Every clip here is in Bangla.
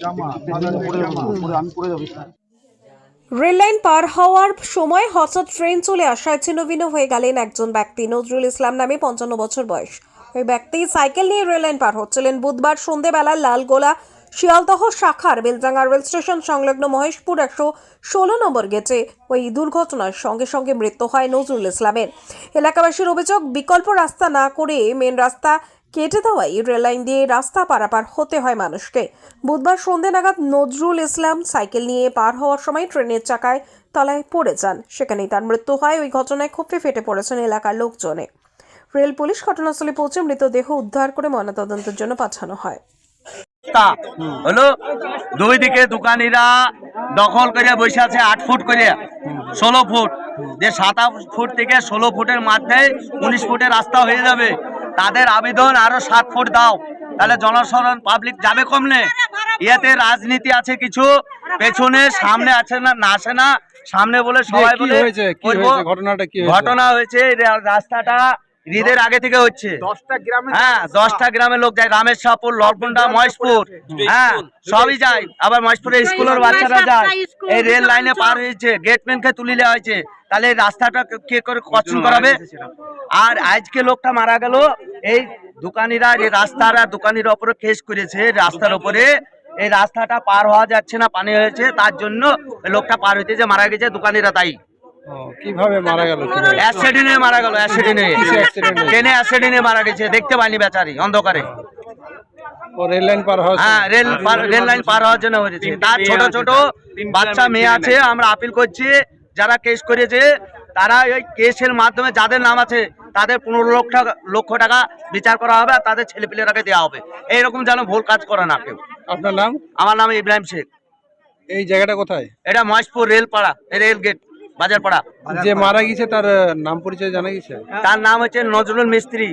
জামা আমি পড়ে যাব। রেললাইন পার হওয়ার সময় হঠাৎ ট্রেন চলে আসায় ছিন্নভিন্ন হয়ে গেলেন একজন ব্যক্তি, নজরুল ইসলাম নামে পঞ্চান্ন বছর বয়স। ওই ব্যক্তি সাইকেল নিয়ে রেললাইন পার হচ্ছিলেন বুধবার সন্ধেবেলা লালগোলা শিয়ালদহ শাখার বেলজাঙ্গা রেল স্টেশন সংলগ্ন মহেশপুর একশো ষোলো নম্বর গেটে ওই দুর্ঘটনার সঙ্গে সঙ্গে মৃত্যু হয় নজরুল ইসলামের। এলাকাবাসীর অভিযোগ, বিকল্প রাস্তা না করে মেন রাস্তা কেটে দেওয়াই রেললাইন দিয়ে রাস্তা পারাপার হতে হয় মানুষকে। বুধবার সন্ধে নাগাদ নজরুল ইসলাম সাইকেল নিয়ে পার হওয়ার সময় ট্রেনের চাকায় তলায় পড়ে যান। সেখানেই তার মৃত্যু হয়। ওই ঘটনায় ক্ষোভে ফেটে পড়েছেন এলাকার লোকজনে। রেল পুলিশ ঘটনাস্থলে পৌঁছে মৃতদেহ উদ্ধার করে ময়নাতদন্তের জন্য পাঠানো হয়। হলো, দুই দিকে দোকানিরা দখল করে বসে আছে আট ফুট করে, ষোলো ফুট। যে সাতাশ ফুট থেকে ষোলো ফুটের মধ্যে উনিশ ফুটের রাস্তা হয়ে যাবে। তাদের আবেদন আরও সাত ফুট দাও। তাহলে জনসাধারণ পাবলিক যাবে কমলে। ইয়াতে রাজনীতি আছে কিছু পেছনে সামনে আছে না না আসে না। সামনে বলে সবাই বলে ঘটনাটা কি ঘটনা হয়েছে রাস্তাটা ঈদের আগে থেকে হচ্ছে। দশটা গ্রামে হ্যাঁ দশটা গ্রামের লোক যায় রামেশ্বরপুর লড়কুন্ডা মহেশপুর। হ্যাঁ সবই যায়। আবার মহেশপুরে স্কুলের বাচ্চারা যায়। এই রেল লাইনে পার হয়েছে গেটম্যানকে তুলে নেওয়া হয়েছে তাহলে এই রাস্তাটা কে করে কচ্ছন করাবে? আর আজকে লোকটা মারা গেল এই দোকানিরা এই রাস্তার আর দোকানির ওপরে কেস করেছে রাস্তার ওপরে। এই রাস্তাটা পার হওয়া যাচ্ছে না পানি হয়েছে তার জন্য লোকটা পার হইতে যে মারা গেছে দোকানিরা তাই। কীভাবে মারা গেল অ্যাক্সিডেন্টে মারা গেল অ্যাক্সিডেন্টে? ট্রেনে অ্যাক্সিডেন্টে মারা গেছে দেখতে পাইনি বেচারি অন্ধকারে। ও রেল লাইন পার হওয়ার হ্যাঁ রেল পার- রেল লাইন পার হওয়ার জন্য হয়েছে। তার ছোট ছোট বাচ্চা মেয়ে আছে। আমরা আপিল করছি যারা কেস করেছে তারা ওই কেসের মাধ্যমে যাদের নাম আছে তাদের পনেরো লক্ষ লক্ষ টাকা বিচার করা হবে আর তাদের ছেলেপিলেরাকে দেওয়া হবে। এইরকম যেন ভুল কাজ করে না কেউ। আপনার নাম? আমার নাম ইব্রাহিম শেখ। এই জায়গাটা কোথায়? এটা মহেশপুর রেলপাড়া রেল গেট বাজারপাড়া। যে মারা গেছে তার নাম পরিচয় জানা গেছে তার নাম হচ্ছে নজরুল মিস্ত্রি।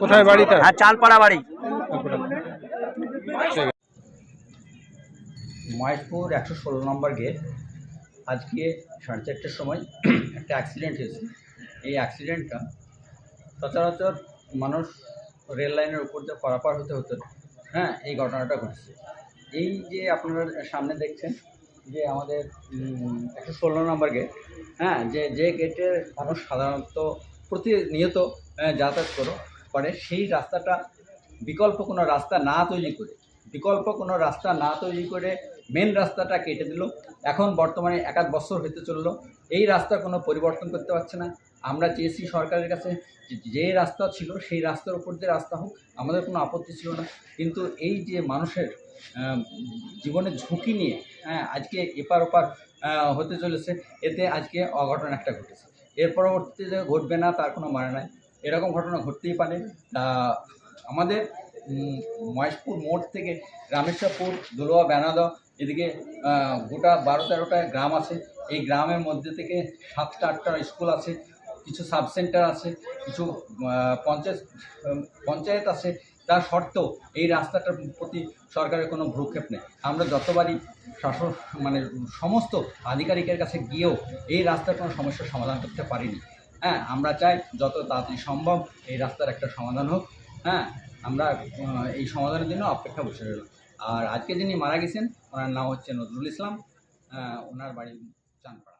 কোথায় বাড়িটা আর চালপাড়া বাড়ি। মহেশপুর একশো ষোলো নম্বর গেট। আজকে সাড়ে চারটের সময় একটা অ্যাক্সিডেন্ট হয়েছে। এই অ্যাক্সিডেন্টটা সচরাচর মানুষ রেল লাইনের উপর দিয়ে পারাপার হতে হতো হ্যাঁ এই ঘটনাটা ঘটেছে। এই যে আপনারা সামনে দেখছেন যে আমাদের একশো ষোলো নম্বর গেট হ্যাঁ যে যে গেটে মানুষ সাধারণত প্রতিনিয়ত আহ, যাতায়াত করো করে সেই রাস্তাটা বিকল্প কোনো রাস্তা না তৈরি করে বিকল্প কোনো রাস্তা না তৈরি করে মেন রাস্তাটা কেটে দিল। এখন বর্তমানে এক আধ বছর হতে চলল। এই রাস্তা কোনো পরিবর্তন করতে পারছে না। আমরা চেয়েছি সরকারের কাছে যে- রাস্তা ছিল সেই রাস্তার উপর দিয়ে রাস্তা হোক, আমাদের কোনো আপত্তি ছিল না। কিন্তু এই যে মানুষের জীবনের ঝুঁকি নিয়ে হ্যাঁ আজকে এপার ওপার হতে চলেছে, এতে আজকে অঘটন একটা ঘটেছে। এর পরবর্তীতে যে ঘটবে না, তার কোনো মানে নাই। এরকম ঘটনা ঘটতেই পারে। আমাদের মহেশপুর মোড় থেকে রামেশ্বরপুর, দোলোয়া বেনাদা এদিকে গোটা বারো তেরোটা গ্রাম আছে। এই গ্রামের মধ্যে থেকে সাতটা, আটটা স্কুল আছে। কিছু সাব সেন্টার আছে, কিছু পঞ্চায়েত পঞ্চায়েত আছে, তার সত্ত্বেও এই রাস্তাটার প্রতি সরকারের কোনো ভ্রুক্ষেপ নেই। আমরা যতবারই শাসন মানে সমস্ত আধিকারিকের কাছে গিয়েও এই রাস্তার কোনো সমস্যার সমাধান করতে পারিনি। হ্যাঁ আমরা চাই যত তাড়াতাড়ি সম্ভব এই রাস্তার একটা সমাধান হোক। হ্যাঁ আমরা এই সমাধানের জন্য অপেক্ষা বসে রইলাম। আর আজকে যিনি মারা গেছেন, ওনার নাম হচ্ছে নজরুল ইসলাম। ওনার বাড়ি চানপাড়া